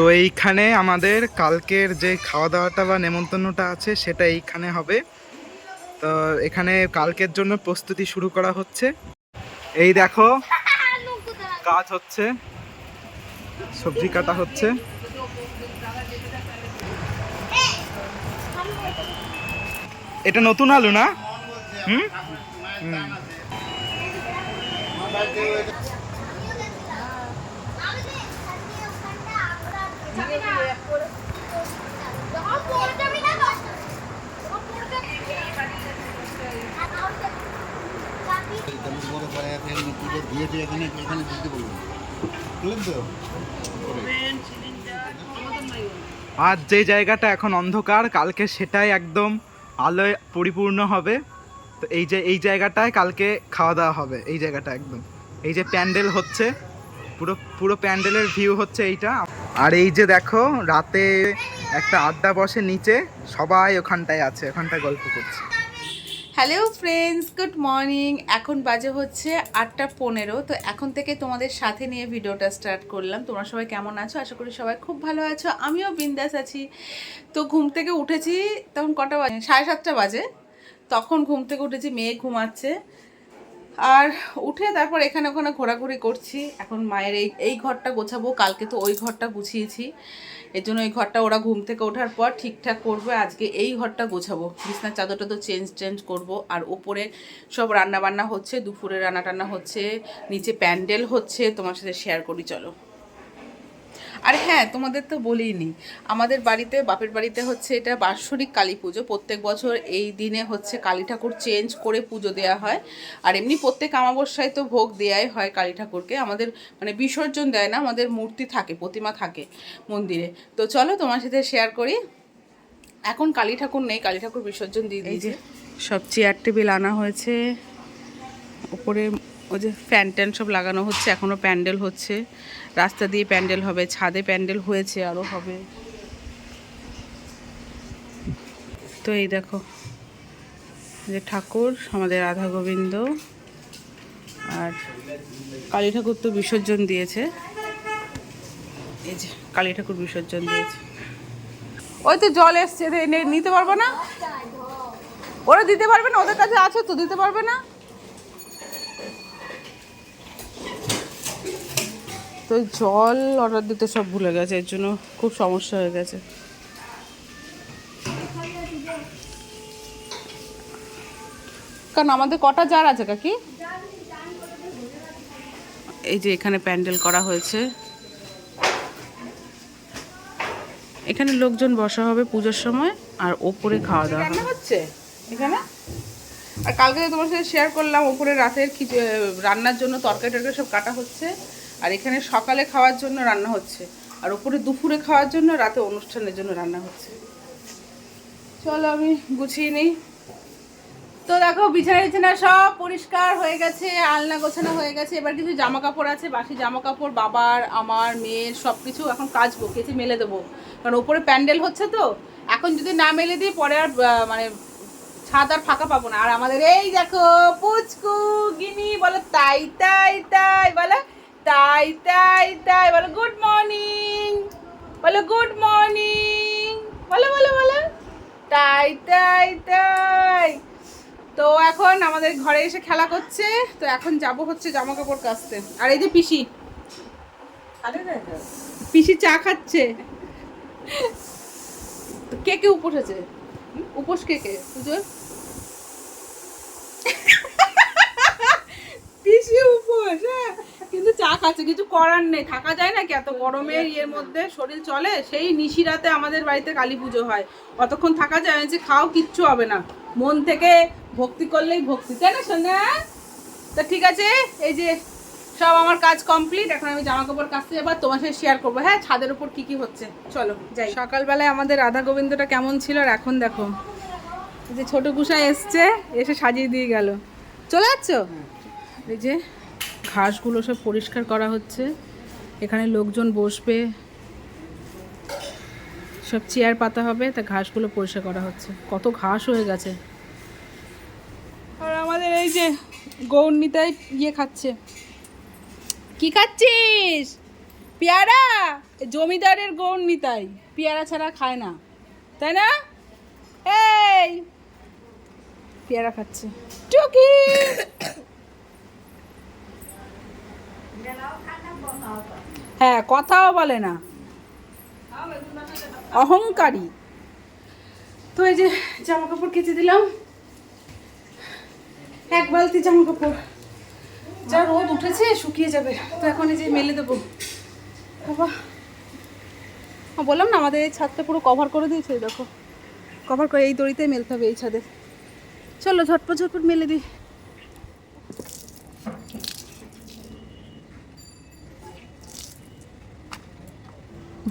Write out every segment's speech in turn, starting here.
তো এইখানে আমাদের কালকের যে খাওয়া দাওয়াটা বা নেমন্তন্নটা আছে, সেটা এইখানে হবে। তো এখানে কালকের জন্য প্রস্তুতি শুরু করা হচ্ছে। এই দেখো কাজ হচ্ছে, সবজি কাটা হচ্ছে। এটা নতুন আলু না? হুম? হুম। আর যে জায়গাটা এখন অন্ধকার, কালকে সেটাই একদম আলোয় পরিপূর্ণ হবে। তো এই যে, এই জায়গাটায় কালকে খাওয়া দাওয়া হবে, এই জায়গাটা একদম। এই যে প্যান্ডেল হচ্ছে পুরো পুরো প্যান্ডেলের ভিউ হচ্ছে এইটা। আর এই যে দেখো, রাতে একটা আড্ডা বসে নিচে, সবাই ওখানটায় আছে, ওখানটায় গল্প করছে। হ্যালো ফ্রেন্ডস গুড মর্নিং এখন বাজে হচ্ছে আটটা পনেরো, তো এখন থেকে তোমাদের সাথে নিয়ে ভিডিওটা স্টার্ট করলাম। তোমরা সবাই কেমন আছো? আশা করি সবাই খুব ভালো আছো। আমিও বিন্দাস আছি। তো ঘুম থেকে উঠেছি তখন কটা বাজে? সাড়ে সাতটা বাজে। তখন ঘুম থেকে উঠেছি, মেয়ে ঘুমাচ্ছে। আর উঠে তারপর এখানে ওখানে ঘোরাঘুরি করছি। এখন মায়ের এই এই ঘরটা গোছাবো। কালকে তো ওই ঘরটা গুছিয়েছি। এর জন্য ওই ঘরটা ওরা ঘুম থেকে ওঠার পর ঠিকঠাক করবে। আজকে এই ঘরটা গোছাবো। বিছনার চাদরটা তো চেঞ্জ চেঞ্জ করব। আর ওপরে সব রান্না বান্না হচ্ছে, দুপুরে রান্না টান্না হচ্ছে, নিচে প্যান্ডেল হচ্ছে। তোমার সাথে শেয়ার করি, চলো। আর হ্যাঁ তোমাদের তো বলিনি আমাদের বাড়িতে বাপের বাড়িতে হচ্ছে এটা বাৎসরিক কালী পুজো। প্রত্যেক বছর এই দিনে হচ্ছে কালী ঠাকুর চেঞ্জ করে পুজো দেওয়া হয়। আর এমনি প্রত্যেক আমাবস্যায় তো ভোগ দেওয়াই হয় কালী ঠাকুরকে। আমাদের মানে বিসর্জন দেয় না আমাদের মূর্তি থাকে প্রতিমা থাকে মন্দিরে। তো চলো তোমার সাথে শেয়ার করি। এখন কালী ঠাকুর নেই কালী ঠাকুর বিসর্জন দিয়ে দিয়েছে। সব চেয়ার টেবিল আনা হয়েছে। উপরে ওই যে ফ্যান ট্যান সব লাগানো হচ্ছে এখনও প্যান্ডেল হচ্ছে। রাস্তা দিয়ে প্যান্ডেল হবে, ছাদে প্যান্ডেল হয়েছে আরও হবে। তো এই দেখো যে ঠাকুর, আমাদের রাধা গোবিন্দ, আর কালী ঠাকুর তো বিসর্জন দিয়েছে। এই যে কালী ঠাকুর বিসর্জন দিয়েছে। ওই তো জল এসছে নিতে পারব না? ওরা দিতে পারবে না, ওদের কাছে আছে তো, দিতে পারবে না? তো জল অর্ডার দিতে সব ভুলে গেছে এর জন্য খুব সমস্যা হয়ে গেছে। কারণ আমাদের কটা জার আছে কাকি? এই যে এখানে প্যান্ডেল করা হয়েছে। এখানে লোকজন বসা হবে পুজোর সময় আর ওপরে খাওয়া দাওয়া হচ্ছে? এখানে? আর কালকে তোমার সাথে শেয়ার করলাম ওপরে রাতের রান্নার জন্য তরকারি টরকারি সব কাটা হচ্ছে। আর এখানে সকালে খাওয়ার জন্য রান্না হচ্ছে। আর ওপরে দুপুরে খাওয়ার জন্য, রাতে অনুষ্ঠানের জন্য রান্না হচ্ছে। চলো আমি গুছিয়ে নিই। তো দেখো, বিছানা টিছানা সব পরিষ্কার হয়ে গেছে, আলনা গোছানো হয়ে গেছে। এবার কিছু জামা কাপড় আছে, বাসি জামা কাপড় বাবার, আমার, মেয়ের সব কিছু এখন কাচবো, কেচে মেলে দেবো। কারণ ওপরে প্যান্ডেল হচ্ছে তো, এখন যদি না মেলে দিই, পরে আর মানে ছাদ আর ফাঁকা পাবো না। আর আমাদের এই দেখো, পুচকু গিনি বলো তাই তাই তাই, বলো তাই তাই তাই বলো গুড মর্নিং বলো গুড মর্নিং বলো বলো বলো। তাই তাই তাই। তো এখন আমাদের ঘরে এসে খেলা করছে তো এখন যাব হচ্ছে জামা কাপড় কাচতে। আর এই যে পিসি। পিসি চা খাচ্ছে। কে কে উপোস আছে? উপোস কে কে? পুজোর পিসি উপোস হ্যাঁ কিন্তু কিছু করার নেই। থাকা যায় না কি? এত গরমের ইয়ের মধ্যে শরীর চলে সেই নিশিরাতে আমাদের বাড়িতে কালী পুজো হয়। অতক্ষণ থাকা যায় যে খাও কিচ্ছু হবে না। মন থেকে ভক্তি করলেই ভক্তি তাই না সোনা? তো ঠিক আছে এই যে সব আমার কাজ কমপ্লিট এখন আমি জামা কাপড় কাচতে যাব তোমার সাথে শেয়ার করব। হ্যাঁ ছাদের উপর কি কি হচ্ছে? চলো যাই। সকালবেলায় আমাদের রাধা গোবিন্দটা কেমন ছিল আর এখন দেখো। যে ছোট কুসায় এসছে এসে সাজিয়ে দিয়ে গেল। চলে যাচ্ছ? এই যে ঘাসগুলো সব পরিষ্কার করা হচ্ছে। এখানে লোকজন বসবে। সব চেয়ার পাতা হবে, তা ঘাসগুলো পরিষ্কার করা হচ্ছে। কত ঘাস হয়ে গেছে। আর আমাদের এই যে গৌরনীতায় ইয়ে খাচ্ছে। কি খাচ্ছিস? পেয়ারা? জমিদারের গৌর নিতাই পেয়ারা ছাড়া খায় না। তাই না? এই! পেয়ারা খাচ্ছে। টুকি! হ্যাঁ কথাও বলে না। অহংকারী। তো এই যে জামা কাপড় কেচে দিলাম। এক বালতি জামা কাপড় যা রোদ উঠেছে, শুকিয়ে যাবে। তো এখন এই যে মেলে দেবো। বাবা। বললাম না, আমাদের এই ছাদটা পুরো কভার করে দিয়েছে দেখো। কভার করে এই দড়িতে মেলতে হবে এই ছাদে। চলো, ঝটপট ঝটপট মেলে দিই।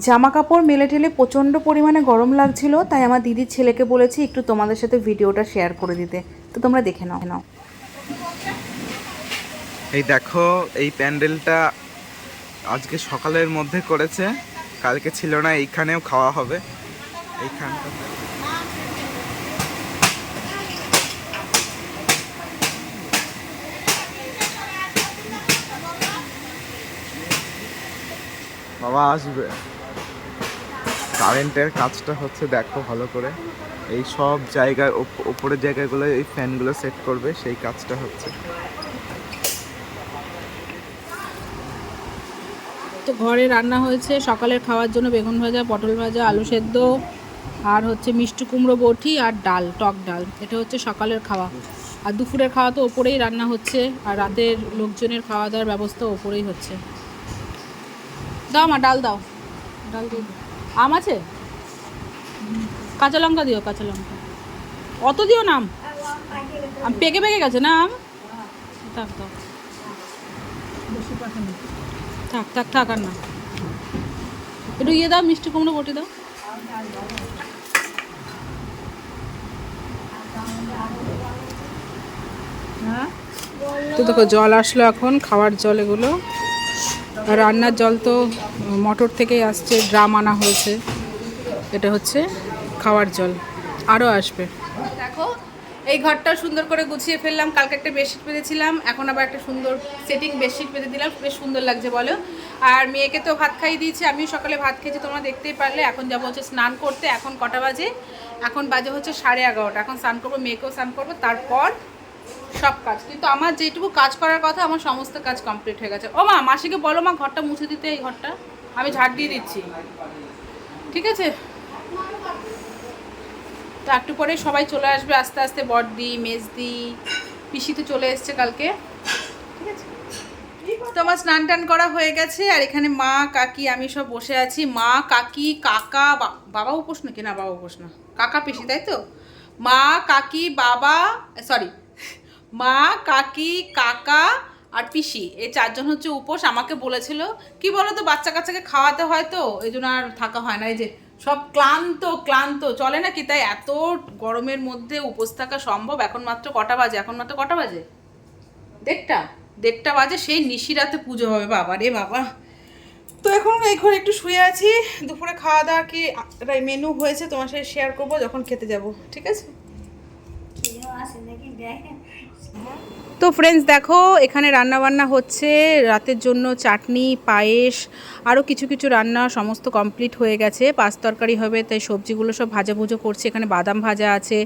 জামা কাপড় মেলে ঠেলে প্রচণ্ড পরিমাণে গরম লাগছিল, তাই আমার দিদির ছেলেকে বলেছি একটু তোমাদের সাথে ভিডিওটা শেয়ার করে দিতে। তো তোমরা দেখে নাও নাও। এই দেখো, এই প্যান্ডেলটা আজকে সকালের মধ্যে করেছে, কালকে ছিল না, এইখানেও খাওয়া হবে। এইখানটা। বাবা, আসবে। কারেন্টের কাজটা হচ্ছে দেখো ভালো করে। এই সব জায়গায়, ওপ- ওপরের জায়গাগুলো, এই ফ্যানগুলো সেট করবে, সেই কাজটা হচ্ছে। তো ঘরে রান্না হয়েছে, সকালের খাওয়ার জন্য বেগুন ভাজা, পটল ভাজা, আলু সেদ্ধ, আর হচ্ছে মিষ্টি কুমড়ো বটি আর ডাল, টক ডাল। এটা হচ্ছে সকালের খাওয়া। আর দুপুরের খাওয়া তো ওপরেই রান্না হচ্ছে, আর রাতের লোকজনের খাওয়া দাওয়ার ব্যবস্থা ওপরেই হচ্ছে। দাও মা, ডাল দাও। ডাল দিয়ে আম আছে? কাঁচা লঙ্কা দিও, কাঁচা লঙ্কা। অত দিও না আম? পেকে পেকে গেছে না আম? থাক থাক। থাক থাক থাক, আর না। একটু ইয়ে দাও, মিষ্টি কুমড়ো বটি দাও। তো দেখো, জল আসলো এখন, খাওয়ার জল এগুলো। রান্নার জল তো মোটর থেকেই আসছে, ড্রাম আনা হয়েছে। এটা হচ্ছে খাওয়ার জল। আরও আসবে। দেখো, এই ঘরটা সুন্দর করে গুছিয়ে ফেললাম। কালকে একটা বেডশিট পেতেছিলাম, এখন আবার একটা সুন্দর সেটিং বেডশিট পেতে দিলাম। বেশ সুন্দর লাগছে, বলো। আর মেয়েকে তো ভাত খাইয়ে দিয়েছি, আমিও সকালে ভাত খেয়েছি, তোমরা দেখতেই পারলে। এখন যাব হচ্ছে স্নান করতে, এখন কটা বাজে? এখন বাজে হচ্ছে সাড়ে এগারোটা। এখন স্নান করব, মেয়েকেও স্নান করব, তারপর সব কাজ। কিন্তু আমার যেটুকু কাজ করার কথা, আমার সমস্ত কাজ কমপ্লিট হয়ে গেছে। ও মা, মাসিকে বলো মা, ঘরটা মুছে দিতে এই ঘরটা। আমি ঝাড় দিয়ে দিচ্ছি। ঠিক আছে? তো একটু পরে সবাই চলে আসবে, আস্তে আস্তে বড়দি মেজদি পিসি তো চলে এসছে কালকে। ঠিক আছে? স্নান টান করা হয়ে গেছে, আর এখানে মা, কাকি, আমি সব বসে আছি। মা, কাকি, কাকা বাবা উপোস নাকি না বাবা উপোস না কাকা, পিসি, তাই তো? মা, কাকি, বাবা সরি মা, কাকি, কাকা আর পিসি। এই চারজন হচ্ছে উপোস, আমাকে বলেছিল, কি বলো তো বাচ্চা কাচ্চাকে খাওয়াতে হয় তো? এই জন্য আর থাকা হয় না। এই যে সব ক্লান্ত ক্লান্ত। চলে না কি তাই এত গরমের মধ্যে উপোস থাকা সম্ভব? এখন মাত্র কটা বাজে? এখন মাত্র কটা বাজে? দেড়টা। দেড়টা বাজে, সেই নিশিরাতে পুজো হবে। বাবা রে বাবা। তো এখন ঘরে একটু শুয়ে আছি। দুপুরে খাওয়া দাওয়া কি মেনু হয়েছে, তোমার সাথে শেয়ার করব, যখন খেতে যাব। ঠিক আছে? Hı -hı. তো ফ্রেন্ডস দেখো, এখানে রান্না বান্না হচ্ছে। রাতের জন্য চাটনি, পায়েস আরও কিছু কিছু রান্না সমস্ত কমপ্লিট হয়ে গেছে। পাঁচ তরকারি হবে, তাই সবজিগুলো সব ভাজা ভুজো করছে। এখানে বাদাম ভাজা আছে।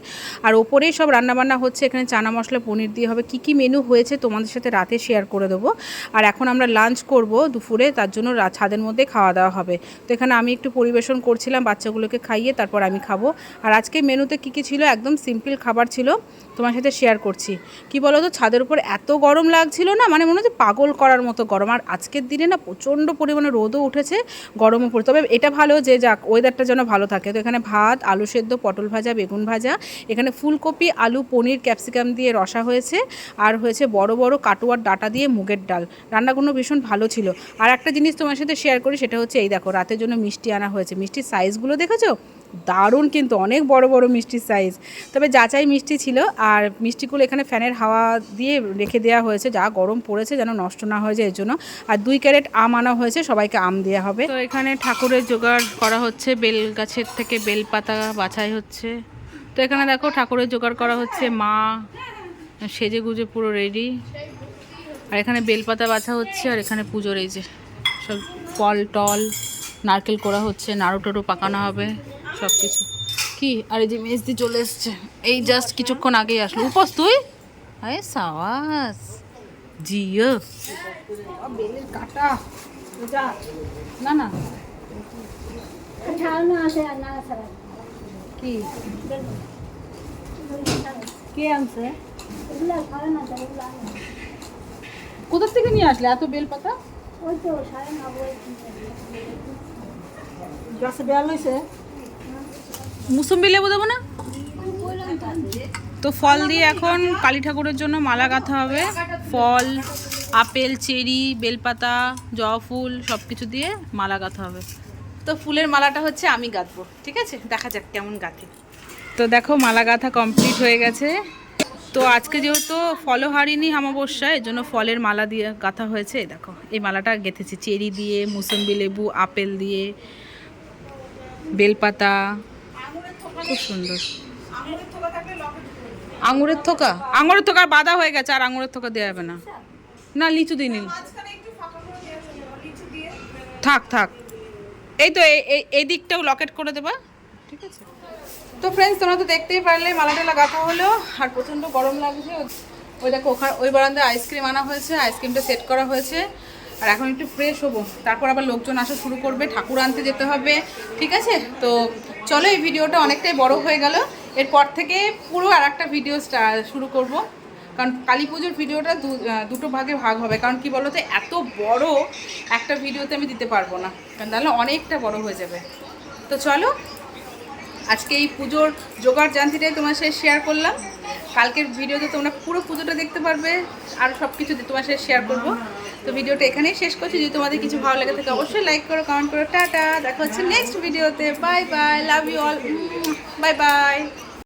আর ওপরেই সব রান্না বান্না হচ্ছে। এখানে চানা মশলা, পনির দিয়ে হবে। কি কি মেনু হয়েছে তোমাদের সাথে রাতে শেয়ার করে দেবো। আর এখন আমরা লাঞ্চ করব দুপুরে, তার জন্য ছাদের মধ্যে খাওয়া দাওয়া হবে। তো এখানে আমি একটু পরিবেশন করছিলাম বাচ্চাগুলোকে খাইয়ে, তারপর আমি খাব। আর আজকে মেনুতে কি কি ছিল? একদম সিম্পল খাবার ছিল। তোমার সাথে শেয়ার করছি। কি বলো তো ছাদের উপর এত গরম লাগছিল না মানে মনে হচ্ছে পাগল করার মতো গরম। আর আজকের দিনে না প্রচণ্ড পরিমাণে রোদও উঠেছে, গরমও পড়ে তবে এটা ভালো যে যাক ওয়েদারটা যেন ভালো থাকে। তো এখানে ভাত, আলু সেদ্ধ, পটল ভাজা, বেগুন ভাজা, এখানে ফুলকপি, আলু, পনির, ক্যাপসিকাম দিয়ে রসা হয়েছে। আর হয়েছে বড় বড় কাটোয়ার ডাটা দিয়ে মুগের ডাল। রান্নাগুলো ভীষণ ভালো ছিল। আর একটা জিনিস তোমার সাথে শেয়ার করি, সেটা হচ্ছে এই দেখো, রাতের জন্য মিষ্টি আনা হয়েছে। মিষ্টির সাইজগুলো দেখেছ? দারুণ কিন্তু, অনেক বড় বড় মিষ্টির সাইজ তবে যাচাই মিষ্টি ছিল, আর মিষ্টিগুলো এখানে ফ্যানের হাওয়া দিয়ে রেখে দেওয়া হয়েছে। যা গরম পড়েছে যেন নষ্ট না হয়ে যায় এর জন্য আর দুই ক্যারেট আম আনা হয়েছে, সবাইকে আম দেওয়া হবে। তো এখানে ঠাকুরের জোগাড় করা হচ্ছে বেল গাছের থেকে বেল পাতা বাছাই হচ্ছে। তো এখানে দেখো, ঠাকুরের জোগাড় করা হচ্ছে, মা সেজে গুজে পুরো রেডি আর এখানে বেলপাতা বাছা হচ্ছে, আর এখানে পুজোর এই যে সব ফল, টল, নারকেল করা হচ্ছে নাড়ু টাড়ু পাকানো হবে। সব কিছু কি? আর এই যে মেজদি চলে এসছে। এই জাস্ট কিছুক্ষণ আগেই আসলো। উপস তুই? আরে সাওয়াস জিও। না না। কি? কে আনছে? কোথা থেকে নিয়ে আসলে? এত বেল পাতা মুসম্বি লেবু দেবো না? তো ফল দিয়ে এখন কালী ঠাকুরের জন্য মালা গাঁথা হবে। ফল, আপেল, চেরি, বেলপাতা, জবা ফুল সব কিছু দিয়ে মালা গাঁথা হবে। তো ফুলের মালাটা হচ্ছে আমি গাঁথবো, ঠিক আছে? দেখা যাক কেমন গাঁথি। তো দেখো মালা গাঁথা কমপ্লিট হয়ে গেছে। তো আজকে যেহেতু ফলও হারিনি অমাবস্যা এর জন্য ফলের মালা দিয়ে গাঁথা হয়েছে। দেখো, এই মালাটা গেঁথেছি। চেরি দিয়ে, মুসম্বি লেবু, আপেল দিয়ে, বেলপাতা খুব সুন্দর। আঙুরের থোকা আঙুরের থোকা? বাঁধা হয়ে গেছে আর আঙুরের থোকা দেওয়া যাবে না। না লিচু দিই নীল থাক থাক। এই তো এই- দিকটাও লকেট করে দেবা। ঠিক আছে? তো ফ্রেন্ডস তোমরা তো দেখতেই পারলে মালা টালা গাঁথা হলো আর প্রচণ্ড গরম লাগছে। ওই দেখো ওখানে ওই বারান্দায় আইসক্রিম আনা হয়েছে আইসক্রিমটা সেট করা হয়েছে। আর এখন একটু ফ্রেশ হব। তারপর আবার লোকজন আসা শুরু করবে, ঠাকুর আনতে যেতে হবে, ঠিক আছে? তো চলো এই ভিডিওটা অনেকটাই বড় হয়ে গেল। এরপর থেকে পুরো আর একটা ভিডিও শুরু করব। কারণ কালী পুজোর ভিডিওটা দুটো ভাগে ভাগ হবে। কারণ কি বলতো, এত বড় একটা ভিডিওতে আমি দিতে পারব না। কারণ তাহলে অনেকটা বড় হয়ে যাবে। তো চলো, আজকে এই পুজোর জোগাড় জান্তিটাই তোমার সাথে শেয়ার করলাম। কালকের ভিডিওতে তোমরা পুরো পুজোটা দেখতে পারবে। আর সব কিছু তোমার সাথে শেয়ার করব। তো ভিডিওটা এখানেই শেষ করছি। যদি তোমাদের কিছু ভালো লেগে থাকে, অবশ্যই লাইক করো কমেন্ট করো। টাটা, দেখা হচ্ছে নেক্সট ভিডিওতে bye bye love you all bye bye